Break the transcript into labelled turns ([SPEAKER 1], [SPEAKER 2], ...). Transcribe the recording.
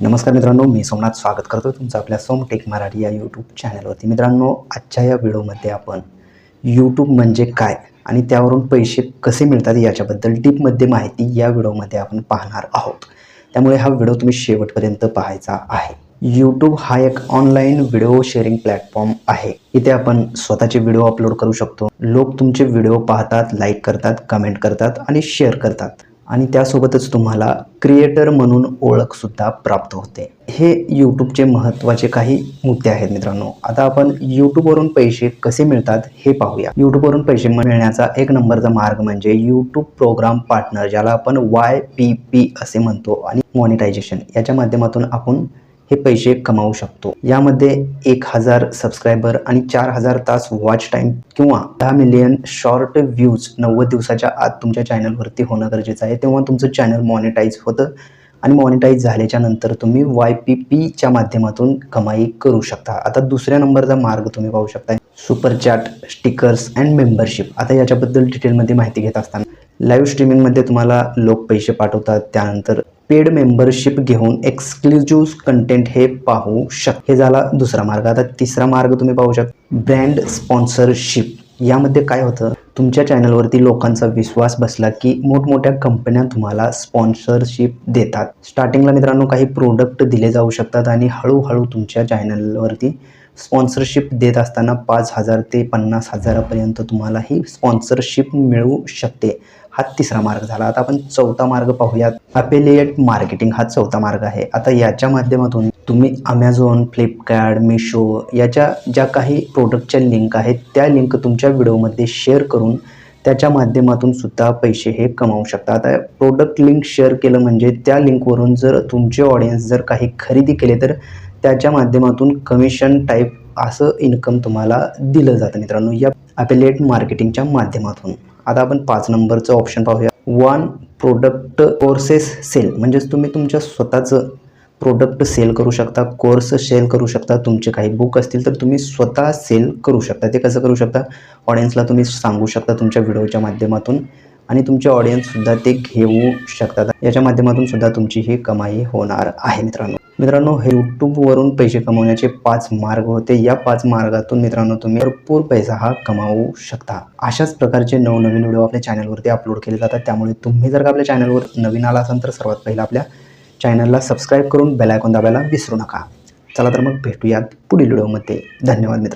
[SPEAKER 1] नमस्कार मित्रांनो मी सोमनाथ स्वागत करतो तुमचं आपल्या सोमटेक मराठी या यूट्यूब चॅनलवरती मित्रांनो आजच्या या व्हिडिओमध्ये आपण यूट्यूब म्हणजे काय आणि त्यावरून पैसे कसे मिळतात याच्याबद्दल डीपमध्ये माहिती या व्हिडिओमध्ये आपण पाहणार आहोत. त्यामुळे हा व्हिडिओ तुम्ही शेवटपर्यंत पाहायचा आहे. यूट्यूब हा एक ऑनलाईन व्हिडिओ शेअरिंग प्लॅटफॉर्म आहे. इथे आपण स्वतःचे व्हिडिओ अपलोड करू शकतो. लोक तुमचे व्हिडिओ पाहतात लाईक करतात कमेंट करतात आणि शेअर करतात. आणि त्यासोबतच तुम्हाला क्रिएटर म्हणून ओळखसुद्धा प्राप्त होते. हे यूट्यूबचे महत्त्वाचे काही मुद्दे आहेत मित्रांनो. आता आपण यूट्यूबवरून पैसे कसे मिळतात हे पाहूया. यूट्यूबवरून पैसे मिळण्याचा एक नंबरचा मार्ग म्हणजे यूट्यूब प्रोग्राम पार्टनर ज्याला आपण वाय पी पी असे म्हणतो आणि मॉनिटायझेशन याच्या माध्यमातून आपण हे पैसे कमावू शकतो. यामध्ये एक हजार सबस्क्रायबर आणि चार हजार तास वॉच टाईम किंवा दहा मिलियन शॉर्ट व्ह्यूज नव्वद दिवसाच्या आत तुमच्या चॅनलवरती होणं गरजेचं आहे. तेव्हा तुमचं चॅनल मॉनिटाईज होतं आणि मॉनिटाईज झाल्याच्यानंतर तुम्ही वाय पी पीच्या माध्यमातून कमाई करू शकता. आता दुसऱ्या नंबरचा मार्ग तुम्ही पाहू शकता. Super chat stickers and membership आता याच्याबद्दल डिटेलमध्ये माहिती घेत असताना लाईव्ह स्ट्रीमिंगमध्ये तुम्हाला लोक पैसे पाठवतात. त्यानंतर पेड मेंबरशिप घेऊन एक्सक्लुझिव्ह कंटेंट हे पाहू शक हे झाला दुसरा मार्ग. आता तिसरा मार्ग तुम्ही पाहू शकता. ब्रँड स्पॉन्सरशिप यामध्ये काय होतं? तुमच्या चॅनलवरती लोकांचा विश्वास बसला की मोठमोठ्या कंपन्या तुम्हाला स्पॉन्सरशिप देतात. स्टार्टिंगला मित्रांनो काही प्रोडक्ट दिले जाऊ शकतात आणि हळूहळू तुमच्या चॅनलवरती स्पॉन्सरशिप देत असताना पाच हजार ते पन्नास हजारापर्यंत तुम्हाला ही स्पॉन्सरशिप मिळू शकते. हा तिसरा मार्ग झाला. आता आपण चौथा मार्ग पाहूयात. अपेलिएट मार्केटिंग हा चौथा मार्ग आहे. आता याच्या माध्यमातून तुम्ही अमेझॉन फ्लिपकार्ट मिशो याच्या ज्या काही प्रोडक्टच्या लिंक आहेत त्या लिंक तुमच्या व्हिडिओमध्ये शेअर करून त्याच्या माध्यमातून सुद्धा पैसे हे कमावू शकता. आता प्रोडक्ट लिंक शेअर केलं म्हणजे त्या लिंकवरून जर तुमचे ऑडियन्स जर काही खरेदी केले तर त्याच्या माध्यमातून कमिशन टाईप असं इन्कम तुम्हाला दिलं जातं मित्रांनो या अपेलेट मार्केटिंगच्या माध्यमातून. आता आपण पाच नंबरचं ऑप्शन पाहूया. वन प्रोडक्ट कोर्सेस सेल म्हणजेच तुम्ही तुमच्या स्वतःचं प्रोडक्ट सेल करू शकता कोर्स सेल करू शकता तुमचे काही बुक असतील तर तुम्ही स्वतः सेल करू शकता. ते कसं करू शकता? ऑडियन्सला तुम्ही सांगू शकता तुमच्या व्हिडिओच्या माध्यमातून आणि तुमचे ऑडियन्ससुद्धा ते घेऊ शकतात. याच्या माध्यमातून सुद्धा तुमची ही कमाई होणार आहे मित्रांनो. मित्रांनो हे यूट्यूबवरून पैसे कमवण्याचे पाच मार्ग होते. या पाच मार्गातून मित्रांनो तुम्ही भरपूर पैसा हा कमावू शकता. अशाच प्रकारचे नवनवीन व्हिडिओ आपल्या चॅनलवरती अपलोड केले जातात. त्यामुळे तुम्ही जर का आपल्या चॅनलवर नवीन आला असाल तर सर्वात पहिला आपल्या चॅनलला सबस्क्राईब करून बेलायकॉन दाबायला विसरू नका. चला तर मग भेटूयात पुढील व्हिडिओमध्ये. धन्यवाद मित्र